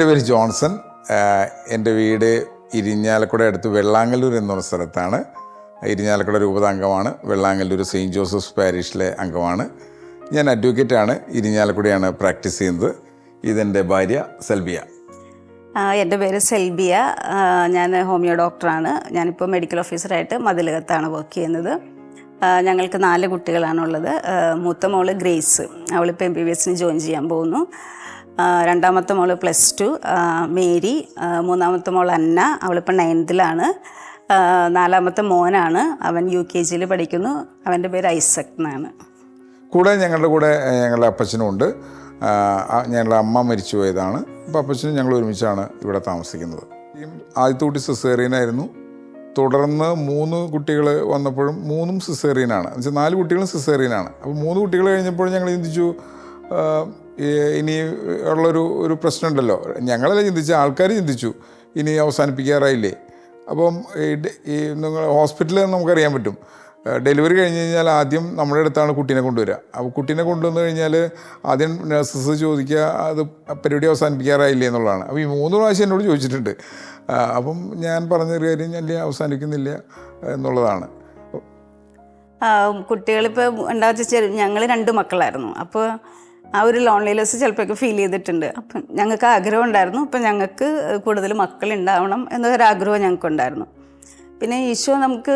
എന്റെ പേര് ജോൺസൺ. എന്റെ വീട് ഇരിഞ്ഞാലക്കുട അടുത്ത് വെള്ളാങ്ങല്ലൂർ എന്നുള്ള സ്ഥലത്താണ്. ഇരിഞ്ഞാലക്കുട രൂപത അംഗമാണ് വെള്ളാങ്ങല്ലൂർ സെയിന്റ് ജോസഫ്സ് പാരീഷിലെ അംഗമാണ്. ഞാൻ അഡ്വക്കേറ്റാണ് ഇരിഞ്ഞാലക്കുടയാണ് പ്രാക്ടീസ് ചെയ്യുന്നത്. ഇതെന്റെ ഭാര്യ സെൽബിയ. എന്റെ പേര് സെൽബിയ. ഞാൻ ഹോമിയോ ഡോക്ടറാണ്. ഞാനിപ്പോൾ മെഡിക്കൽ ഓഫീസറായിട്ട് മതിലകത്താണ് വർക്ക് ചെയ്യുന്നത്. ഞങ്ങൾക്ക് നാല് കുട്ടികളാണുള്ളത്. മൂത്ത മോൾ ഗ്രേസ്. അവളിപ്പോൾ എം ബി ബി എസിന് ജോയിൻ ചെയ്യാൻ പോകുന്നു. രണ്ടാമത്തെ മോൾ പ്ലസ് ടു മേരി മൂന്നാമത്തെ മോൾ അന്ന അവളിപ്പോൾ നയൻത്തിലാണ്. നാലാമത്തെ മോനാണ്. അവൻ യു കെ ജിയിൽ പഠിക്കുന്നു. അവന്റെ പേര് ഐസക് എന്നാണ്. കൂടെ ഞങ്ങളുടെ കൂടെ ഞങ്ങളുടെ അപ്പച്ചനും ഉണ്ട്. ഞങ്ങളുടെ അമ്മ മരിച്ചു പോയതാണ്. അപ്പോൾ അപ്പച്ചനും ഞങ്ങൾ ഒരുമിച്ചാണ് ഇവിടെ താമസിക്കുന്നത്. ആദ്യത്തെ കുട്ടി സിസേറിയനായിരുന്നു തുടർന്ന് മൂന്ന് കുട്ടികൾ വന്നപ്പോഴും മൂന്നും സിസേറിയനാണ് എന്നുവെച്ചാൽ നാല് കുട്ടികളും സിസേറിയനാണ് അപ്പോൾ മൂന്ന് കുട്ടികൾ കഴിഞ്ഞപ്പോഴും ഞങ്ങൾ ചിന്തിച്ചു ഇനി ഉള്ളൊരു ഒരു പ്രശ്നമുണ്ടല്ലോ. ഞങ്ങളല്ല ചിന്തിച്ച ആൾക്കാർ ചിന്തിച്ചു ഇനി അവസാനിപ്പിക്കാറായില്ലേ. അപ്പം ഈ നിങ്ങൾ ഹോസ്പിറ്റലിൽ നമുക്കറിയാൻ പറ്റും. ഡെലിവറി കഴിഞ്ഞ് കഴിഞ്ഞാൽ ആദ്യം നമ്മുടെ അടുത്താണ് കുട്ടീനെ കൊണ്ടുവരിക അപ്പോൾ കുട്ടീനെ കൊണ്ടുവന്നു കഴിഞ്ഞാൽ ആദ്യം നഴ്സസ് ചോദിക്കുക അത് പരിപാടി അവസാനിപ്പിക്കാറായില്ലേ എന്നുള്ളതാണ്. അപ്പോൾ ഈ മൂന്ന് പ്രാവശ്യം എന്നോട് ചോദിച്ചിട്ടുണ്ട്. അപ്പം ഞാൻ പറഞ്ഞൊരു കാര്യം ഞാൻ അവസാനിക്കുന്നില്ല എന്നുള്ളതാണ്. കുട്ടികളിപ്പോൾ ഉണ്ടാച്ച ചെറു ഞങ്ങൾ രണ്ട് മക്കളായിരുന്നു. അപ്പോൾ ആ ഒരു ലോൺലിനെസ് ചിലപ്പോഴൊക്കെ ഫീൽ ചെയ്തിട്ടുണ്ട്. അപ്പം ഞങ്ങൾക്ക് ആഗ്രഹം ഉണ്ടായിരുന്നു. അപ്പം ഞങ്ങൾക്ക് കൂടുതൽ മക്കൾ മക്കളുണ്ടാവണം എന്നൊരാഗ്രഹം ഞങ്ങൾക്കുണ്ടായിരുന്നു. പിന്നെ ഈശോ നമുക്ക്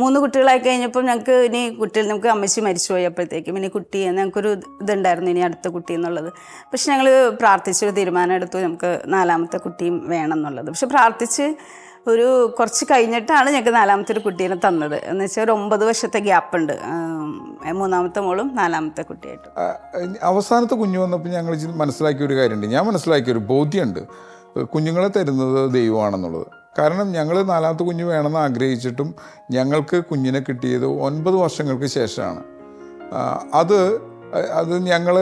മൂന്ന് കുട്ടികളായി കഴിഞ്ഞപ്പം ഞങ്ങൾക്ക് ഇനി കുട്ടികൾ നമുക്ക് അമ്മച്ചി മരിച്ചു പോയപ്പോഴത്തേക്കും ഇനി കുട്ടി ഞങ്ങൾക്കൊരു ഇതുണ്ടായിരുന്നു ഇനി അടുത്ത കുട്ടി എന്നുള്ളത്. പക്ഷെ ഞങ്ങൾ പ്രാർത്ഥിച്ചൊരു തീരുമാനം എടുത്തു. നമുക്ക് നാലാമത്തെ കുട്ടിയും വേണം എന്നുള്ളത്. പക്ഷെ പ്രാർത്ഥിച്ച് ഒരു കുറച്ച് കഴിഞ്ഞിട്ടാണ് ഞങ്ങൾക്ക് നാലാമത്തെ ഒരു കുട്ടീനെ തന്നത്. എന്ന് വെച്ചാൽ ഒരു ഒമ്പത് വർഷത്തെ ഗ്യാപ്പ് ഉണ്ട്. മൂന്നാമത്തെ മോളും നാലാമത്തെ കുട്ടിയായിട്ടും. അവസാനത്തെ കുഞ്ഞു വന്നപ്പോൾ ഞങ്ങൾ മനസ്സിലാക്കിയ ഒരു കാര്യമുണ്ട്. ഞാൻ മനസ്സിലാക്കിയ ഒരു ബോധ്യമുണ്ട്. കുഞ്ഞുങ്ങളെ തരുന്നത് ദൈവമാണെന്നുള്ളത്. കാരണം ഞങ്ങൾ നാലാമത്തെ കുഞ്ഞ് വേണമെന്ന് ആഗ്രഹിച്ചിട്ടും ഞങ്ങൾക്ക് കുഞ്ഞിനെ കിട്ടിയത് ഒൻപത് വർഷങ്ങൾക്ക് ശേഷമാണ്. അത് അത് ഞങ്ങൾ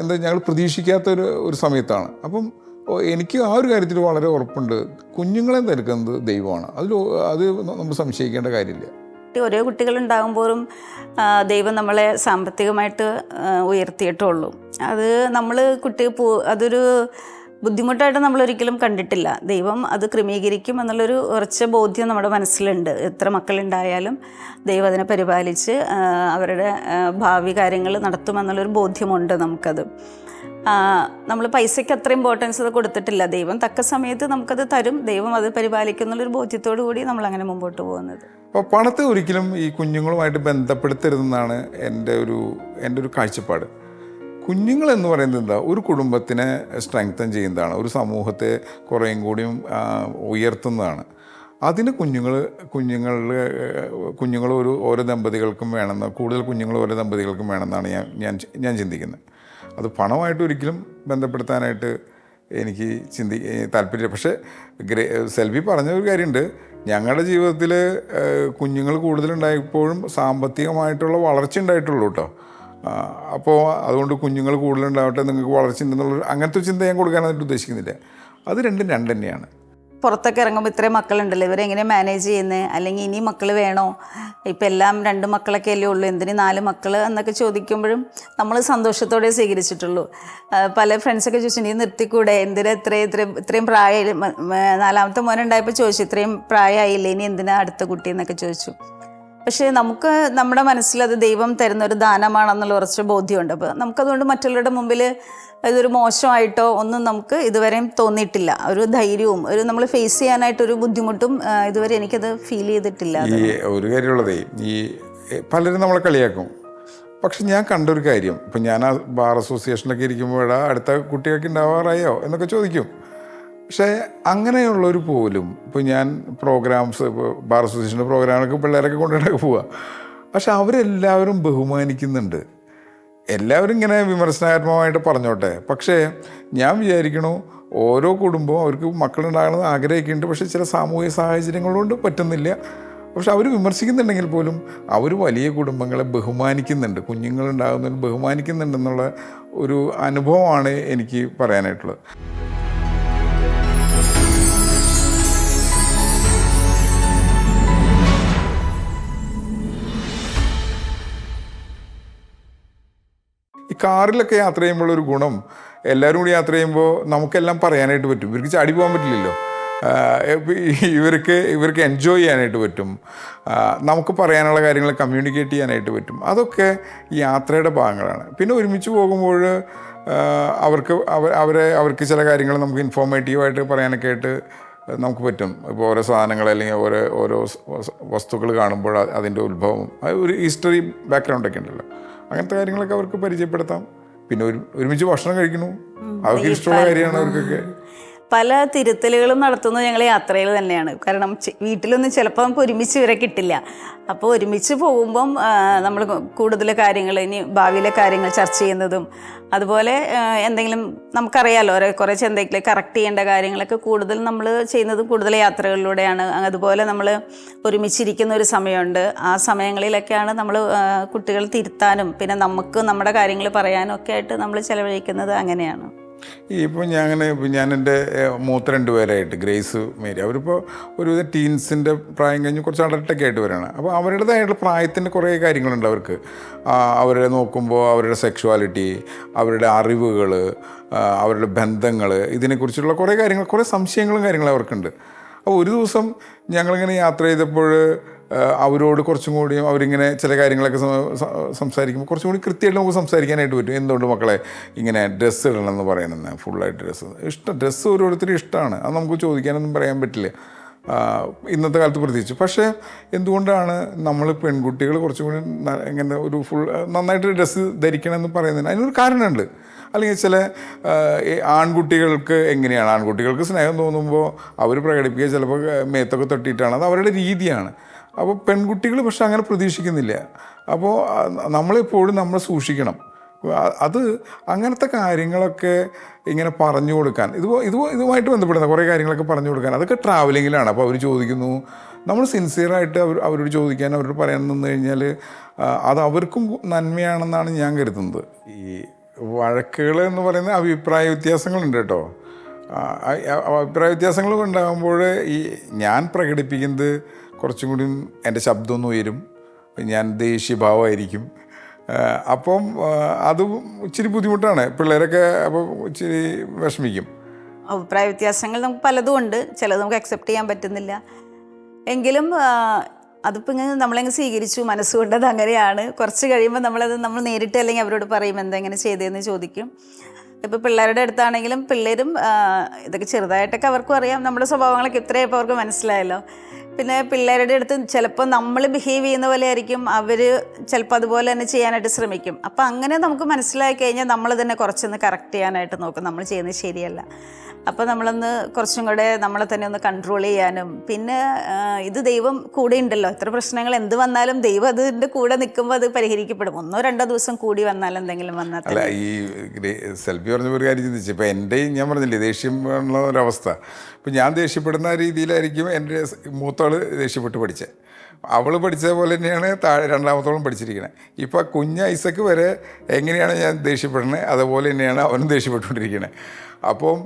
എന്താ ഞങ്ങൾ പ്രതീക്ഷിക്കാത്ത ഒരു ഒരു സമയത്താണ്. അപ്പം എനിക്ക് ആ ഒരു കാര്യത്തിൽ വളരെ ഉറപ്പുണ്ട്. കുഞ്ഞുങ്ങളെ തിരക്കുന്നത് ദൈവമാണ്. അതിൽ അത് നമ്മൾ സംശയിക്കേണ്ട കാര്യമില്ല. ഓരോ ആ, ദൈവം നമ്മളെ സാമ്പത്തികമായിട്ട് ഉയർത്തിയിട്ടുള്ളൂ. അത് നമ്മൾ കുട്ടി പോ അതൊരു ബുദ്ധിമുട്ടായിട്ട് നമ്മൾ ഒരിക്കലും കണ്ടിട്ടില്ല. ദൈവം അത് ക്രമീകരിക്കും എന്നുള്ളൊരു ഉറച്ച ബോധ്യം നമ്മുടെ മനസ്സിലുണ്ട്. എത്ര മക്കളുണ്ടായാലും ദൈവം അതിനെ പരിപാലിച്ച് അവരുടെ ഭാവി കാര്യങ്ങൾ നടത്തുമെന്നുള്ളൊരു ബോധ്യമുണ്ട് നമുക്കത്. നമ്മൾ പൈസയ്ക്ക് അത്ര ഇമ്പോർട്ടൻസ് അത് കൊടുത്തിട്ടില്ല. ദൈവം തക്ക സമയത്ത് നമുക്കത് തരും. ദൈവം അത് പരിപാലിക്കും എന്നുള്ളൊരു ബോധ്യത്തോടു കൂടി നമ്മൾ അങ്ങനെ മുമ്പോട്ട് പോകുന്നത്. അപ്പോൾ പണത്തെ ഒരിക്കലും ഈ കുഞ്ഞുങ്ങളുമായിട്ട് ബന്ധപ്പെടുത്തരുതെന്നാണ് എന്റെ ഒരു എന്റെ ഒരു കാഴ്ചപ്പാട്. കുഞ്ഞുങ്ങൾ എന്ന് പറയുന്നത് എന്താ? ഒരു കുടുംബത്തിനെ സ്ട്രെങ്തൻ ചെയ്യുന്നതാണ്. ഒരു സമൂഹത്തെ കുറേയും കൂടിയും ഉയർത്തുന്നതാണ്. അതിന് കുഞ്ഞുങ്ങൾ കുഞ്ഞുങ്ങളുടെ കുഞ്ഞുങ്ങൾ ഒരു ഓരോ ദമ്പതികൾക്കും വേണമെന്ന് കൂടുതൽ കുഞ്ഞുങ്ങൾ ഓരോ ദമ്പതികൾക്കും വേണമെന്നാണ് ഞാൻ ഞാൻ ഞാൻ ചിന്തിക്കുന്നത്. അത് പണമായിട്ട് ഒരിക്കലും ബന്ധപ്പെടുത്താനായിട്ട് എനിക്ക് ചിന്തി താല്പര്യം പക്ഷേ ഗ്രേ സെൽവി പറഞ്ഞ ഒരു കാര്യമുണ്ട്. ഞങ്ങളുടെ ജീവിതത്തിൽ കുഞ്ഞുങ്ങൾ കൂടുതലുണ്ടായപ്പോഴും സാമ്പത്തികമായിട്ടുള്ള വളർച്ച ഉണ്ടായിട്ടുള്ളൂ കേട്ടോ അപ്പോൾ അതുകൊണ്ട് കുഞ്ഞുങ്ങൾ കൂടുതലുണ്ടാവട്ടെ നിങ്ങൾക്ക് വളർച്ച ഉണ്ടെന്നുള്ള അങ്ങനത്തെ ചിന്ത ഞാൻ കൊടുക്കാനായിട്ട് ഉദ്ദേശിക്കുന്നില്ല. അത് രണ്ടും രണ്ട് തന്നെയാണ് പുറത്തൊക്കെ ഇറങ്ങുമ്പോൾ ഇത്രയും മക്കളുണ്ടല്ലോ. ഇവരെങ്ങനെ മാനേജ് ചെയ്യുന്നത് അല്ലെങ്കിൽ ഇനി മക്കൾ വേണോ? ഇപ്പം എല്ലാം രണ്ട് മക്കളൊക്കെ അല്ലേ ഉള്ളൂ. എന്തിന് നാല് മക്കൾ എന്നൊക്കെ ചോദിക്കുമ്പോഴും നമ്മൾ സന്തോഷത്തോടെ സ്വീകരിച്ചിട്ടുള്ളൂ. പല ഫ്രണ്ട്സൊക്കെ ചോദിച്ചു നീ നിർത്തിക്കൂടെ? എന്തിനാ ഇത്രയും ഇത്രയും ഇത്രയും പ്രായം നാലാമത്തെ മോനുണ്ടായപ്പോൾ ചോദിച്ചു ഇത്രയും പ്രായമായില്ലേ? ഇനി എന്തിനാ അടുത്ത കുട്ടി? എന്നൊക്കെ ചോദിച്ചു. പക്ഷേ നമുക്ക് നമ്മുടെ മനസ്സിൽ അത് ദൈവം തരുന്ന ഒരു ദാനമാണെന്നുള്ള ഉറച്ച ബോധ്യമുണ്ട്. അപ്പോൾ നമുക്കതുകൊണ്ട് മറ്റുള്ളവരുടെ മുമ്പിൽ ഇതൊരു മോശമായിട്ടോ ഒന്നും നമുക്ക് ഇതുവരെയും തോന്നിയിട്ടില്ല. ഒരു ധൈര്യവും ഒരു നമ്മൾ ഫേസ് ചെയ്യാനായിട്ടൊരു ബുദ്ധിമുട്ടും ഇതുവരെ എനിക്കത് ഫീൽ ചെയ്തിട്ടില്ല. ഈ ഒരു കാര്യമുള്ളതേ ഈ പലരും നമ്മളെ കളിയാക്കും. പക്ഷെ ഞാൻ കണ്ടൊരു കാര്യം. ഇപ്പം ഞാൻ ആ ബാർ അസോസിയേഷനിലൊക്കെ ഇരിക്കുമ്പോഴാണ് അടുത്ത കുട്ടികൾക്ക് ഉണ്ടാവാറായോ എന്നൊക്കെ ചോദിക്കും. പക്ഷേ അങ്ങനെയുള്ളവർ പോലും ഇപ്പോൾ ഞാൻ പ്രോഗ്രാംസ് ഇപ്പോൾ ബാർ അസോസിയേഷന്റെ പ്രോഗ്രാമൊക്കെ പിള്ളേരൊക്കെ കൊണ്ടുപോയി പോവുക പക്ഷെ അവരെല്ലാവരും ബഹുമാനിക്കുന്നുണ്ട്. എല്ലാവരും ഇങ്ങനെ വിമർശനാത്മകമായിട്ട് പറഞ്ഞോട്ടെ. പക്ഷേ ഞാൻ വിചാരിക്കണു ഓരോ കുടുംബവും അവർക്ക് മക്കളുണ്ടാകണമെന്ന് ആഗ്രഹിക്കുന്നുണ്ട്. പക്ഷേ ചില സാമൂഹിക സാഹചര്യങ്ങൾ കൊണ്ട് പറ്റുന്നില്ല. പക്ഷെ അവർ വിമർശിക്കുന്നുണ്ടെങ്കിൽ പോലും അവർ വലിയ കുടുംബങ്ങളെ ബഹുമാനിക്കുന്നുണ്ട്. കുഞ്ഞുങ്ങളുണ്ടാകുന്നതിന് ബഹുമാനിക്കുന്നുണ്ടെന്നുള്ള ഒരു അനുഭവമാണ് എനിക്ക് പറയാനായിട്ടുള്ളത്. കാറിലൊക്കെ യാത്ര ചെയ്യുമ്പോൾ ഒരു ഗുണം. എല്ലാവരും കൂടി യാത്ര ചെയ്യുമ്പോൾ നമുക്കെല്ലാം പറയാനായിട്ട് പറ്റും. ഇവർക്ക് ചാടി പോകാൻ പറ്റില്ലല്ലോ. ഇവർക്ക് ഇവർക്ക് എൻജോയ് ചെയ്യാനായിട്ട് പറ്റും. നമുക്ക് പറയാനുള്ള കാര്യങ്ങൾ കമ്മ്യൂണിക്കേറ്റ് ചെയ്യാനായിട്ട് പറ്റും. അതൊക്കെ യാത്രയുടെ ഭാഗങ്ങളാണ്. പിന്നെ ഒരുമിച്ച് പോകുമ്പോൾ അവർക്ക് അവർ അവരെ അവർക്ക് ചില കാര്യങ്ങൾ നമുക്ക് ഇൻഫോർമേറ്റീവായിട്ട് പറയാനൊക്കെ ആയിട്ട് നമുക്ക് പറ്റും. ഇപ്പോൾ ഓരോ സാധനങ്ങൾ അല്ലെങ്കിൽ ഓരോ ഓരോ വസ്തുക്കൾ കാണുമ്പോൾ അതിന്റെ ഉത്ഭവം. ഒരു ഹിസ്റ്ററി ബാക്ക്ഗ്രൗണ്ടൊക്കെ ഉണ്ടല്ലോ. അങ്ങനത്തെ കാര്യങ്ങളൊക്കെ അവർക്ക് പരിചയപ്പെടുത്താം. പിന്നെ ഒരു ഒരുമിച്ച് ഭക്ഷണം കഴിക്കുന്നു. അവർക്ക് ഇഷ്ടമുള്ള കാര്യമാണ് അവർക്കൊക്കെ. പല തിരുത്തലുകളും നടത്തുന്നത് ഞങ്ങൾ യാത്രയിൽ തന്നെയാണ്. കാരണം വീട്ടിലൊന്നും ചിലപ്പോൾ നമുക്ക് ഒരുമിച്ച് ഇവരെ കിട്ടില്ല. അപ്പോൾ ഒരുമിച്ച് പോകുമ്പം നമ്മൾ കൂടുതൽ കാര്യങ്ങൾ ഇനി ഭാവിയിലെ കാര്യങ്ങൾ ചർച്ച ചെയ്യുന്നതും അതുപോലെ എന്തെങ്കിലും നമുക്കറിയാലോ കുറച്ച് എന്തെങ്കിലും കറക്റ്റ് ചെയ്യേണ്ട കാര്യങ്ങളൊക്കെ കൂടുതൽ നമ്മൾ ചെയ്യുന്നത് കൂടുതൽ യാത്രകളിലൂടെയാണ്. അതുപോലെ നമ്മൾ ഒരുമിച്ചിരിക്കുന്ന ഒരു സമയമുണ്ട്. ആ സമയങ്ങളിലൊക്കെയാണ് നമ്മൾ കുട്ടികൾ തിരുത്താനും പിന്നെ നമുക്ക് നമ്മുടെ കാര്യങ്ങൾ പറയാനും ഒക്കെ ആയിട്ട് നമ്മൾ ചിലവഴിക്കുന്നത് അങ്ങനെയാണ്. ഇപ്പോൾ ഞാൻ അങ്ങനെ ഞാൻ എന്റെ മൂത്ത രണ്ട് പേരായിട്ട് ഗ്രേസ് മേരി അവരിപ്പോൾ ഒരു ടീൻസിന്റെ പ്രായം കഴിഞ്ഞ് കുറച്ച് അടട്ടൊക്കെ ആയിട്ട് വരികയാണ് അപ്പോൾ അവരുടേതായിട്ടുള്ള പ്രായത്തിന്റെ കുറേ കാര്യങ്ങളുണ്ട് അവർക്ക്. അവരെ നോക്കുമ്പോൾ അവരുടെ സെക്ഷുവാലിറ്റി അവരുടെ അറിവുകൾ അവരുടെ ബന്ധങ്ങൾ ഇതിനെക്കുറിച്ചുള്ള കുറേ കാര്യങ്ങൾ കുറേ സംശയങ്ങളും കാര്യങ്ങളും അവർക്കുണ്ട്. അപ്പോൾ ഒരു ദിവസം ഞങ്ങളിങ്ങനെ യാത്ര ചെയ്തപ്പോൾ അവരോട് കുറച്ചും കൂടി അവരിങ്ങനെ ചില കാര്യങ്ങളൊക്കെ സംസാരിക്കുമ്പോൾ കുറച്ചും കൂടി കൃത്യമായിട്ട് നമുക്ക് സംസാരിക്കാനായിട്ട് പറ്റും. എന്തുകൊണ്ട് മക്കളെ ഇങ്ങനെ ഡ്രസ്സ് ഇടണം എന്ന് പറയുന്നത്? ഫുള്ളായിട്ട് ഡ്രസ്സ് ഇഷ്ടം ഡ്രസ്സ് ഓരോരുത്തരും ഇഷ്ടമാണ്. അത് നമുക്ക് ചോദിക്കാനൊന്നും പറയാൻ പറ്റില്ല. ഇന്നത്തെ കാലത്ത് പ്രത്യേകിച്ച്. പക്ഷേ എന്തുകൊണ്ടാണ് നമ്മൾ പെൺകുട്ടികൾ കുറച്ചും കൂടി ഇങ്ങനെ ഒരു ഫുൾ നന്നായിട്ട് ഡ്രസ്സ് ധരിക്കണം എന്ന് പറയുന്നതിന് അതിനൊരു കാരണമുണ്ട്. അല്ലെങ്കിൽ ചില ആൺകുട്ടികൾക്ക് എങ്ങനെയാണ്? ആൺകുട്ടികൾക്ക് സ്നേഹം തോന്നുമ്പോൾ അവർ പ്രകടിപ്പിക്കുക ചിലപ്പോൾ മേത്തൊക്കെ തട്ടിയിട്ടാണ്. അത് അവരുടെ രീതിയാണ്. അപ്പോൾ പെൺകുട്ടികൾ പക്ഷെ അങ്ങനെ പ്രതീക്ഷിക്കുന്നില്ല. അപ്പോൾ നമ്മളെപ്പോഴും നമ്മൾ സൂക്ഷിക്കണം. അത് അങ്ങനത്തെ കാര്യങ്ങളൊക്കെ ഇങ്ങനെ പറഞ്ഞു കൊടുക്കാൻ. ഇത് ഇത് ഇതുമായിട്ട് ബന്ധപ്പെടുന്ന കുറേ കാര്യങ്ങളൊക്കെ പറഞ്ഞു കൊടുക്കാൻ. അതൊക്കെ ട്രാവലിങ്ങിലാണ്. അപ്പോൾ അവർ ചോദിക്കുന്നു. നമ്മൾ സിൻസിയറായിട്ട് അവർ അവരോട് ചോദിക്കാൻ അവരോട് പറയാൻ നിന്ന് കഴിഞ്ഞാൽ അത് അവർക്കും നന്മയാണെന്നാണ് ഞാൻ കരുതുന്നത്. ഈ വഴക്കുകൾ എന്ന് പറയുന്ന അഭിപ്രായ വ്യത്യാസങ്ങളുണ്ട് കേട്ടോ. അഭിപ്രായ വ്യത്യാസങ്ങൾ ഉണ്ടാകുമ്പോൾ ഈ ഞാൻ പ്രകടിപ്പിക്കുന്നത് കുറച്ചും കൂടി എന്റെ ശബ്ദമൊന്നും ഉയരും. ഞാൻ ദേഷ്യഭാവമായിരിക്കും. അപ്പം അത് ഇച്ചിരി ബുദ്ധിമുട്ടാണ്. പിള്ളേരൊക്കെ അപ്പോൾ ഇച്ചിരി വിഷമിക്കും. അഭിപ്രായ വ്യത്യാസങ്ങൾ നമുക്ക് പലതും ഉണ്ട്. ചിലത് നമുക്ക് അക്സെപ്റ്റ് ചെയ്യാൻ പറ്റുന്നില്ല. എങ്കിലും അതിപ്പോൾ ഇങ്ങനെ നമ്മളങ്ങ് സ്വീകരിച്ചു മനസ്സുകൊണ്ട് അത് അങ്ങനെയാണ്. കുറച്ച് കഴിയുമ്പോൾ നമ്മളത് നമ്മൾ നേരിട്ട് അല്ലെങ്കിൽ അവരോട് പറയും എന്താ ഇങ്ങനെ ചെയ്തതെന്ന് ചോദിക്കും. ഇപ്പോൾ പിള്ളേരുടെ അടുത്താണെങ്കിലും പിള്ളേരും ഇതൊക്കെ ചെറുതായിട്ടൊക്കെ അവർക്കും അറിയാം. നമ്മുടെ സ്വഭാവങ്ങളൊക്കെ ഇത്രയപ്പോൾ അവർക്ക് മനസ്സിലായല്ലോ. പിന്നെ പിള്ളേരുടെ അടുത്ത് ചിലപ്പോൾ നമ്മൾ ബിഹേവ് ചെയ്യുന്ന പോലെ ആയിരിക്കും. അവർ ചിലപ്പോൾ അതുപോലെ തന്നെ ചെയ്യാനായിട്ട് ശ്രമിക്കും. അപ്പോൾ അങ്ങനെ നമുക്ക് മനസ്സിലാക്കി കഴിഞ്ഞാൽ നമ്മൾ തന്നെ കുറച്ചൊന്ന് കറക്റ്റ് ചെയ്യാനായിട്ട് നോക്കും. നമ്മൾ ചെയ്യുന്നത് ശരിയല്ല. അപ്പോൾ നമ്മളൊന്ന് കുറച്ചും കൂടെ നമ്മളെ തന്നെ ഒന്ന് കൺട്രോൾ ചെയ്യാനും. പിന്നെ ഇത് ദൈവം കൂടെ ഉണ്ടല്ലോ. എത്ര പ്രശ്നങ്ങൾ എന്ത് വന്നാലും ദൈവം അതിന്റെ കൂടെ നിൽക്കുമ്പോൾ അത് പരിഹരിക്കപ്പെടും. ഒന്നോ രണ്ടോ ദിവസം കൂടി വന്നാൽ എന്തെങ്കിലും വന്നാൽ അല്ല ഈ സെൽഫി പറഞ്ഞ ഒരു കാര്യം ചിന്തിച്ചു. ഇപ്പോൾ എന്റെയും ഞാൻ പറഞ്ഞില്ലേ ദേഷ്യം ഉള്ള ഒരവസ്ഥ. ഇപ്പം ഞാൻ ദേഷ്യപ്പെടുന്ന രീതിയിലായിരിക്കും എന്റെ സ് മൂത്തവൾ ദേഷ്യപ്പെട്ട് പഠിച്ചത് അവൾ പഠിച്ചത് പോലെ തന്നെയാണ് താഴെ രണ്ടാമത്തോളം പഠിച്ചിരിക്കുന്നത് ഇപ്പോൾ കുഞ്ഞ് ഐസക്ക് വരെ എങ്ങനെയാണ് ഞാൻ ദേഷ്യപ്പെടുന്നത് അതുപോലെ തന്നെയാണ് അവനും ദേഷ്യപ്പെട്ടുകൊണ്ടിരിക്കുന്നത് അപ്പം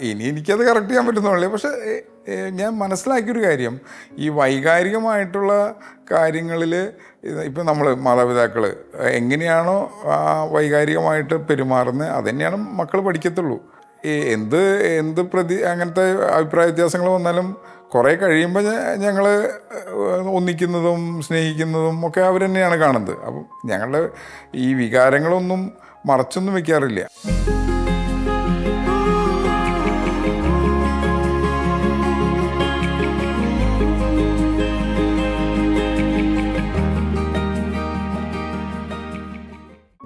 ഇനി എനിക്കത് കറക്റ്റ് ചെയ്യാൻ പറ്റുന്നുള്ളൂ പക്ഷേ ഞാൻ മനസ്സിലാക്കിയൊരു കാര്യം. ഈ വൈകാരികമായിട്ടുള്ള കാര്യങ്ങളിൽ ഇപ്പം നമ്മൾ മാതാപിതാക്കൾ എങ്ങനെയാണോ വൈകാരികമായിട്ട് പെരുമാറുന്നത് അത് തന്നെയാണ് മക്കൾ പഠിക്കത്തുള്ളൂ എന്ത് എന്ത് പ്രതി അങ്ങനത്തെ അഭിപ്രായ വ്യത്യാസങ്ങൾ വന്നാലും കുറേ കഴിയുമ്പോൾ ഞങ്ങൾ ഒന്നിക്കുന്നതും സ്നേഹിക്കുന്നതും ഒക്കെ അവർ തന്നെയാണ് കാണുന്നത്. അപ്പം ഞങ്ങളുടെ ഈ വികാരങ്ങളൊന്നും മറച്ചൊന്നും വെക്കാറില്ല.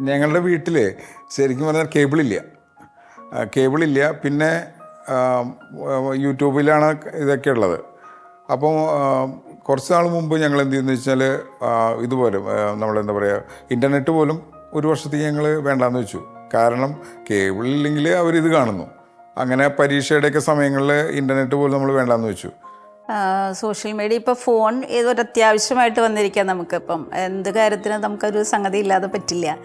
ഞങ്ങളുടെ വീട്ടിൽ ശരിക്കും പറഞ്ഞാൽ കേബിളില്ല. കേബിളില്ല. പിന്നെ യൂട്യൂബിലാണ് ഇതൊക്കെ ഉള്ളത് അപ്പോൾ കുറച്ച് നാൾ മുമ്പ് ഞങ്ങൾ എന്ത് ചെയ്യുന്നു വെച്ചാൽ ഇതുപോലെ നമ്മളെന്താ പറയുക ഇന്റർനെറ്റ് പോലും ഒരു വർഷത്തേക്ക് ഞങ്ങൾ വേണ്ടാന്ന് വെച്ചു. കാരണം കേബിളില്ലെങ്കിൽ അവരിത് കാണുന്നു. അങ്ങനെ പരീക്ഷയുടെയൊക്കെ സമയങ്ങളിൽ ഇന്റർനെറ്റ് പോലും നമ്മൾ വേണ്ടാന്ന് വെച്ചു. സോഷ്യൽ മീഡിയ ഇപ്പോൾ ഫോൺ ഏതൊരു അത്യാവശ്യമായിട്ട് വന്നിരിക്കുക നമുക്കിപ്പം എന്ത് കാര്യത്തിനും നമുക്കൊരു സംഗതി ഇല്ലാതെ പറ്റില്ല.